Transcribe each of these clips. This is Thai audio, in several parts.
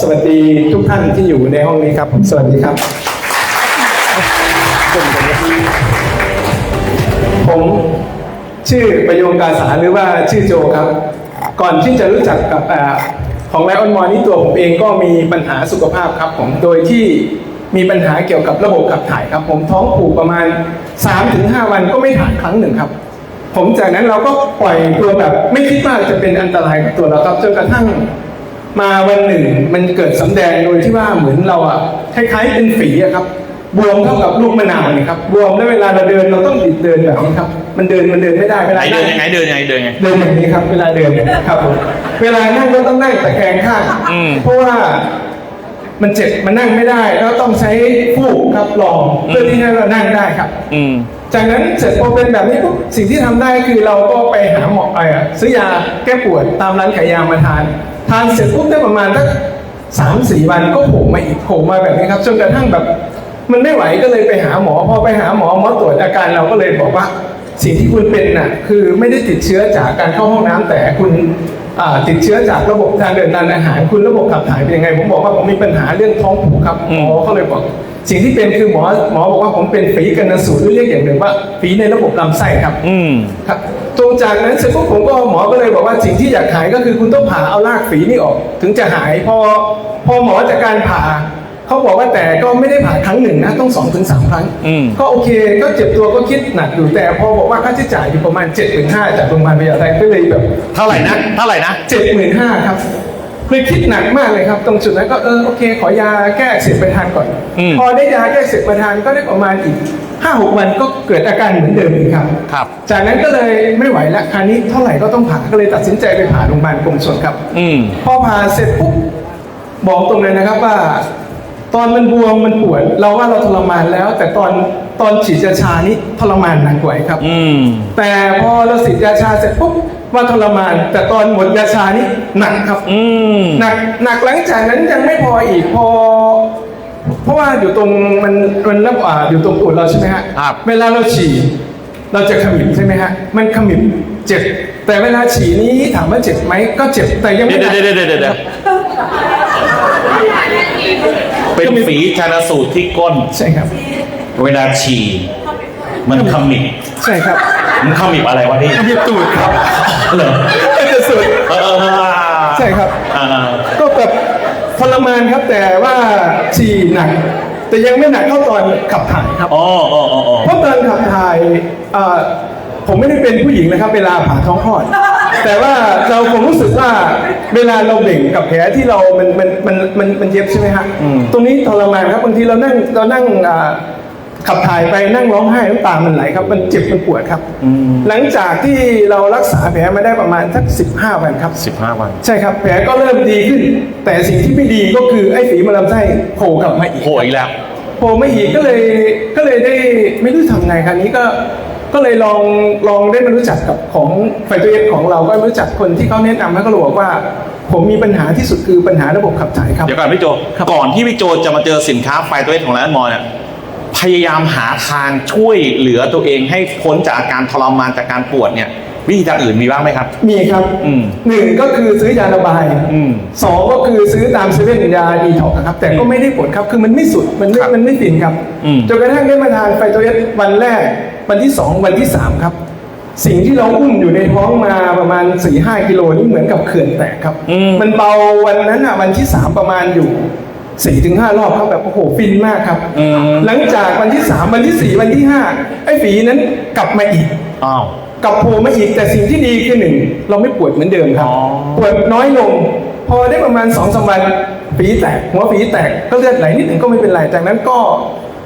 สวัสดีทุกท่านที่อยู่ในห้องนี้ครับ สวัสดีครับ ผมชื่อประโยงกาสาหรือว่าชื่อโจครับ ก่อนที่จะรู้จักกับของไลออนมอนี่ตัวผมเองก็มีปัญหาสุขภาพครับผมโดยที่มีปัญหาเกี่ยวกับระบบขับถ่ายครับ ผมท้องผูกประมาณ 3-5 วันก็ไม่ถ่ายครั้งหนึ่งครับ ผมจากนั้นเราก็ปล่อยตัวแบบไม่คิดว่าจะเป็นอันตรายกับตัวเราครับจนกระทั่ง มาวันหนึ่งมันเกิดสำแดงโดยที่ว่าเหมือนเราอะคล้ายๆเป็นฝีอะครับบวมเท่ากับลูกมะนาวเนี่ยครับบวมแล้วเวลาเราเดินเราต้องดิดเดินแบบนี้ครับ มันเดินมันเดินไม่ได้เวไหนลาเดินยังไงเดินยังไงเดินยังไงเดินอย่างนี้ครับ เวลาเดินครับผมเวลานั่งก็ต้องนั่งตะแคงข้างอืมเพราะว่ามันเจ็บมันนั่งไม่ได้แล้วต้องใช้ฟูกครับรองเพื่อที่ให้เรานั่งได้ครับ อืมจากนั้นเสร็จพอเป็นแบบนี้ปุ๊บสิ่งที่ทำได้คือเราก็ไปหาหมอไอ้อะซื้อยาแก้ปวดตามร้านขายยามาทาน ทานเสร็จปุ๊บได้ประมาณสักสามสี่วันก็โผล่มาอีกโผล่มาแบบนี้ครับจนกระทั่งแบบ มันไม่ไหวก็เลยไปหาหมอพอไปหาหมอหมอตรวจอาการเราก็เลยบอกว่า สิ่งที่คุณเป็นน่ะคือไม่ได้ติดเชื้อจากการเข้าห้องน้ำแต่คุณ ติดเชื้อจากระบบทางเดินทางอาหารคุณระบบขับถ่ายเป็นยังไง ผมบอกว่าผมมีปัญหาเรื่องท้องผูกครับหมอเขาเลยบอกสิ่งที่เป็นคือหมอหมอบอกว่าผมเป็นฝีกันสูตรหรือเรียกอย่างหนึ่งว่าฝีในระบบลำไส้ครับอืมครับตรงจากนั้นเสร็จปุ๊บผมก็หมอก็เลยบอกว่าสิ่งที่อยากหายก็คือคุณต้องผ่าเอารากฝีนี่ออก ถึงจะหายพอพอหมอจากการผ่า เขาบอกว่าแต่ก็ไม่ได้ผ่าครั้งหนึ่งนะต้องสองถึงสามครั้งอืมก็โอเค ก็เจ็บตัวก็คิดหนักอยู่แต่พอบอกว่าค่าใช้จ่ายอยู่ประมาณ7จ็ดหมื่นห้าจากโรงพยาบาลพญาไทก็เลยแบบเท่าไหร่นะเท่าไหร่นะเจ็ดหมื่นห้าครับเลยคิดหนักมากเลยครับ ตรงจุดนั้นก็เออโอเค ขอยาแก้อักเสบไปทานก่อนอืมพอได้ยาแก้อักเสบมาทานก็ได้ประมาณอีกห้าหกวันก็เกิดอาการเหมือนเดิมอีกครับครับ จากนั้นก็เลยไม่ไหวละคราวนี้เท่าไหร่ก็ต้องผ่าก็เลยตัดสินใจไปผ่าโรงพยาบาลกรมชนครับอืมพอผ่าเสร็จปุ๊บบอกตรงเลยนะครับว่า ตอนมันบวมมันปวดเราว่าเราทรมานแล้ว แต่ตอนตอนฉีดยาชานี่ทรมานหนักกว่าอีกครับอืมแต่พอเราฉีดยาชาเสร็จปุ๊บว่าทรมาน แต่ตอนหมดยาชานี่หนักครับอืมหนักหนักหลังจากนั้นยังไม่พออีกพอ เพราะว่าอยู่ตรงมันมันรับอ่าอยู่ตรงตูดเราใช่ไหมฮะครับเวลาเราฉี่เราจะขมิบใช่ไหมฮะมันขมิบเจ็บแต่เวลาฉี่นี้ถามว่าเจ็บไหมก็เจ็บแต่ยังเดี๋ไม่ยวหนักเดี๋ยวเดี๋ยวเดี๋ยว เดี๋ยวเป็นฝีชนสูตรที่ก้น ใช่ครับ เวลาฉี่มันขมิบใช่ครับมันขมิบอะไรวะพี่ขมิบตูดครับเหรอก็จะสุดเออเออเออใช่ครับอ่าก็แบบทรมานครับแต่ว่าฉี่หนัก แต่ยังไม่หนักเท่าตอนขับถ่ายครับอ๋ออ๋ออ๋ออ๋อเพราะตอนขับถ่ายเอ่อผมไม่ได้เป็นผู้หญิงนะครับ เวลาผ่าท้องคลอด แต่ว่าเราคงรู้สึกว่าเวลาเราเบ่งกับแผลที่เรา มันมันมันมันมันเย็บใช่ไหมฮะตรงนี้ทรมานครับบางทีเรานั่งเรานั่งอ่าขับถ่ายไปนั่งร้องไห้น้ำตามันไหลครับ มันเจ็บมันปวดครับ หลังจากที่เรารักษาแผลมาได้ประมาณสัก15วันครับสิบห้าวัน ใช่ครับ แผลก็เริ่มดีขึ้น แต่สิ่งที่ไม่ดีก็คือไอ้ฝีมะลำไส้โผล่กลับมาอีกโผล่อีกแล้วโผล่มาอีกก็เลยก็เลยได้ไม่รู้ทำไงคราวนี้ก็ ก็เลยลองลองได้มารู้จักกับของไฟตัวเอฟของเราก็มารู้จักคนที่เขาแนะนำแล้วก็เลยบอกว่า ผมมีปัญหาที่สุดคือปัญหาระบบขับถ่ายครับ เดี๋ยวก่อนพี่โจครับก่อนที่พี่โจจะมาเจอสินค้าไฟตัวเองของร้านมอเนี่ยพยายามหาทางช่วยเหลือตัวเองให้พ้นจากอาการทรมานจากการปวดเนี่ย วิธีทางอื่นมีบ้างไหมครับ มีครับอืมหนึ่งก็คือซื้อยาระบายอืม สองก็คือซื้อตามเซเว่นยาดีท็อกครับ แต่ก็ไม่ได้ผลครับคือมันไม่สุดมันไม่ครับมันไม่ฟินครับอืม จนกระทั่งได้มาทานไฟตัวเอสวันแรก วันที่สองวันที่สามครับ สิ่งที่เราอุ้มอยู่ในท้องมาประมาณ4ี่ห้ากิโลนี่เหมือนกับเขื่อนแตกครับ อืม มันเบาวันนั้นอะวันที่สามประมาณอยู่สี่ถึงห้ารอบครับแบบโอ้โหฟินมากครับ อืมหลังจากวันที่สามวันที่สี่วันที่ห้าไอ้ฝีนั้นกลับมาอีก อ้าว กลับโผล่มาอีกแต่สิ่งที่ดีคือหนึ่งเราไม่ปวดเหมือนเดิมครับอ๋อ ปวดน้อยลง พอได้ประมาณสองสามวันฝีแตกหัวฝีแตกก็เลือดไหลนิดหนึ่งก็ไม่เป็นไรจากนั้นก็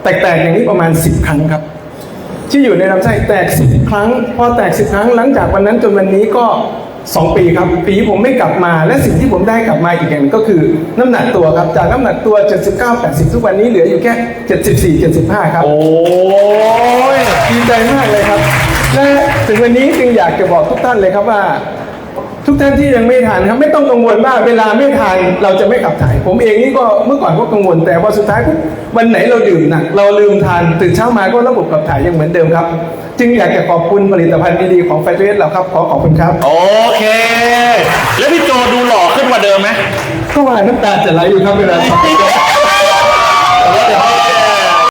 แตกๆอย่างนี้ประมาณสิบครั้งครับ ที่อยู่ในลำไส้แตกสิบครั้ง พอแตกสิบครั้งหลังจากวันนั้นจนวันนี้ก็สองปีครับปีผมไม่กลับมาและสิ่งที่ผมได้กลับมาอีกอย่างหนึ่งก็คือน้ำหนักตัวครับจากน้ำหนักตัว 79 80 ทุกวันนี้เหลืออยู่แค่ 74 75 ครับ โอ้ยดีใจมากเลยครับ และถึงวันนี้จึงอยากจะบอกทุกท่านเลยครับว่า ทุกท่านที่ยังไม่ทานครับไม่ต้องกังวลว่าเวลาไม่ทานเราจะไม่ขับถ่าย ผมเองนี่ก็เมื่อก่อนก็กังวล แต่พอสุดท้ายปุ๊บวันไหนเราดื่มหนักเราลืมทานตื่นเช้ามาก็ระบบขับถ่ายยังเหมือนเดิมครับ จึงอยากจะขอบคุณผลิตภัณฑ์ดีๆของไฟเทสเราครับขอขอบคุณครับ โอเค แล้วพี่โจดูหล่อขึ้นกว่าเดิมไหมก็ว่าน้ำตาจะไหลอยู่ครับเวลาทำ